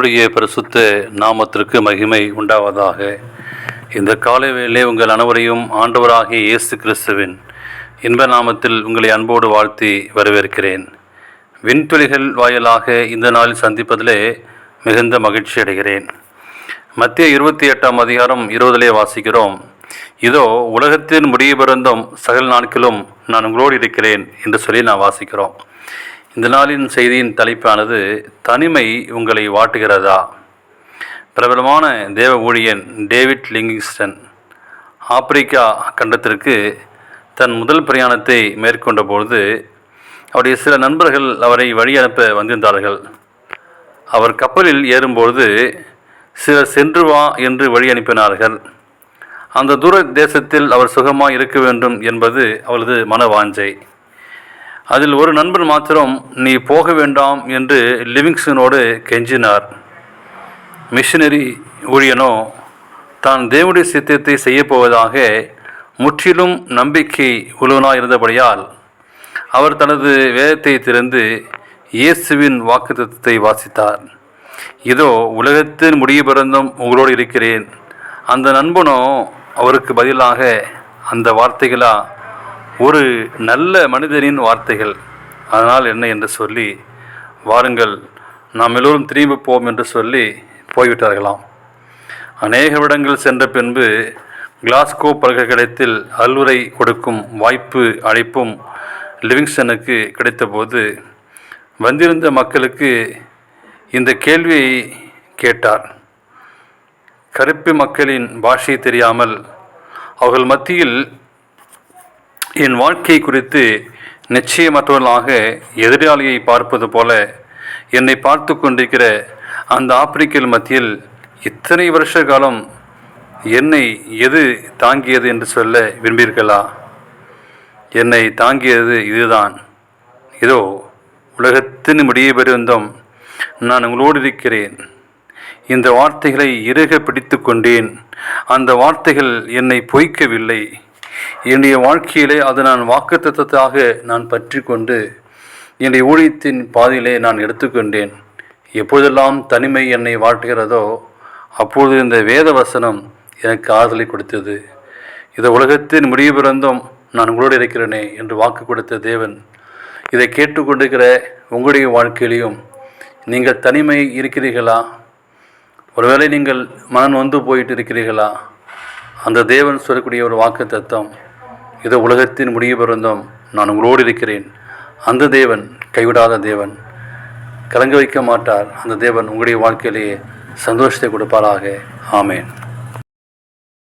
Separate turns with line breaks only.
கர்த்தருடைய பரிசுத்த நாமத்திற்கு மகிமை உண்டாவதாக. இந்த காலை வேளை உங்கள் அனைவரையும் ஆண்டவராகிய இயேசு கிறிஸ்துவின் இன்ப நாமத்தில் உங்களை அன்போடு வாழ்த்தி வரவேற்கிறேன். விண்துளிகள் வாயிலாக இந்த நாளில் சந்திப்பதிலே மிகுந்த மகிழ்ச்சி அடைகிறேன். மத்திய இருபத்தி எட்டாம் அதிகாரம் இருபதிலே வாசிக்கிறோம். இதோ உலகத்தின் முடிவு பிறந்தும் சகல் நாட்களும் நான் உங்களோடு இருக்கிறேன் என்று சொல்லி நான் வாசிக்கிறோம். இந்த நாளின் செய்தியின் தலைப்பானது தனிமை உங்களை வாட்டுகிறதா? பிரபலமான தேவ ஊழியன் டேவிட் லிங்கிங்ஸ்டன் ஆப்பிரிக்கா கண்டத்திற்கு தன் முதல் பிரயாணத்தை மேற்கொண்ட பொழுது அவருடைய சில நண்பர்கள் அவரை வழி அனுப்ப வந்திருந்தார்கள். அவர் கப்பலில் ஏறும்பொழுது சிலர் சென்று வா என்று வழி அனுப்பினார்கள். அந்த தூர தேசத்தில் அவர் சுகமாக இருக்க வேண்டும் என்பது அவரது மனவாஞ்சை. அதில் ஒரு நண்பன் மாத்திரம் நீ போக வேண்டாம் என்று லிவிங்ஸ்டனோடு கெஞ்சினார். மிஷினரி ஊழியனோ தான் தேவனுடைய சித்தத்தை செய்யப்போவதாக முற்றிலும் நம்பிக்கை உழுவனாக இருந்தபடியால் அவர் தனது வேதத்தை திறந்து இயேசுவின் வாக்குத்தத்தை வாசித்தார். இதோ உலகத்தின் முடிவு பிறந்தும் உங்களோடு இருக்கிறேன். அந்த நண்பனோ அவருக்கு பதிலாக அந்த வார்த்தைகளாக ஒரு நல்ல மனிதனின் வார்த்தைகள். அதனால் என்ன என்று சொல்லி வாருங்கள் நாம் எல்லோரும் திரும்பி போவோம் என்று சொல்லி போய்விட்டார்களாம். அநேக இடங்கள் சென்ற பின்பு கிளாஸ்கோ பல்கலைக்கழகத்தில் அல்வுரை கொடுக்கும் வாய்ப்பு அழைப்பும் லிவிங்ஸ்டனுக்கு கிடைத்தபோது வந்திருந்த மக்களுக்கு இந்த கேள்வியை கேட்டார். கருப்பு மக்களின் பாஷை தெரியாமல் அவர்கள் மத்தியில் என் வாழ்க்கை குறித்து நிச்சயமற்றவர்களாக எதிராளியை பார்ப்பது போல என்னை பார்த்து கொண்டிருக்கிற அந்த ஆப்பிரிக்கல் மத்தியில் இத்தனை வருஷ காலம் என்னை எது தாங்கியது என்று சொல்ல விரும்பீர்களா என்னை தாங்கியது இதுதான். இதோ உலகத்தின் முடிய பெருந்தம் நான் உங்களோடு இருக்கிறேன். இந்த வார்த்தைகளை இறுக பிடித்து கொண்டேன். அந்த வார்த்தைகள் என்னை பொய்க்கவில்லை. என்னுடைய வாழ்க்கையிலே அது நான் வாக்குத்தத்தாக நான் பற்றி கொண்டு என்னுடைய ஊழியத்தின் பாதையிலே நான் எடுத்துக்கொண்டேன். எப்பொழுதெல்லாம் தனிமை என்னை வாழ்த்துகிறதோ அப்பொழுது இந்த வேத வசனம் எனக்கு ஆறுதலை கொடுத்தது. இந்த உலகத்தின் முடிவு பிறந்தும் நான் உங்களோடு இருக்கிறேனே என்று வாக்கு கொடுத்த தேவன் இதை கேட்டுக்கொண்டிருக்கிற உங்களுடைய வாழ்க்கையிலையும் நீங்கள் தனிமை இருக்கிறீர்களா? ஒருவேளை நீங்கள் மனம் வந்து போயிட்டு இருக்கிறீர்களா அந்த தேவன் சொல்லக்கூடிய ஒரு வாக்கு தத்துவம் இது உலகத்தின் முடிவு பிறந்தோம் நான் உங்களோடு இருக்கிறேன். அந்த தேவன் கைவிடாத தேவன் கலங்க வைக்க மாட்டார். அந்த தேவன் உங்களுடைய வாழ்க்கையிலேயே சந்தோஷத்தை கொடுப்பாராக. ஆமேன்.